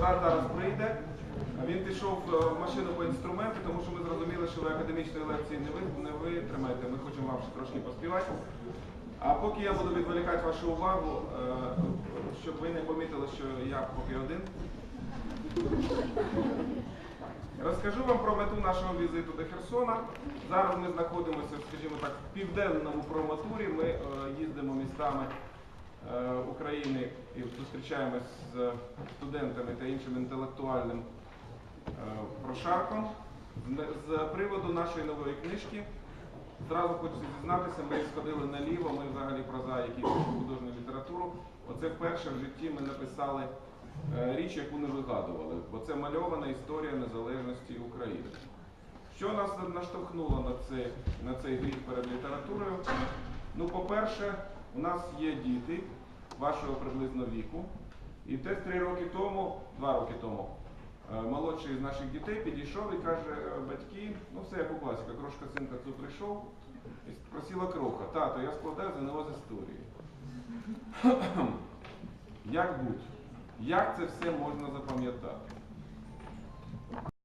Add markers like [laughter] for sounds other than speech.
Брат зараз прийде. Він пішов е, в машину по інструменти, тому що ми зрозуміли, що ви академічної лекції не, ви, витримаєте. Ми хочемо вам ще трошки поспівати. А поки я буду відволікати вашу увагу, е, щоб ви не помітили, що я поки один. Розкажу вам про мету нашого візиту до Херсона. Зараз ми знаходимося, скажімо так, в південному проматурі. Ми е, їздимо містами України і зустрічаємось з студентами та іншим інтелектуальним е, прошарком. З приводу нашої нової книжки. Зразу хочу зізнатися, ми сходили наліво, ми взагалі прозаїки художню літературу. Оце вперше в житті ми написали е, річ, яку не вигадували, бо це мальована історія незалежності України. Що нас наштовхнуло на цей, на цей гріх перед літературою? Ну, по-перше, у нас є діти вашого приблизно віку. І десь три роки тому, два роки тому, е, молодший з наших дітей підійшов і каже, е, батьки, ну все як у класіка, крошка синка цю прийшов і спросила кроха, тато, я складаю ЗНО з історії. [clears throat] Як будь? Як це все можна запам'ятати?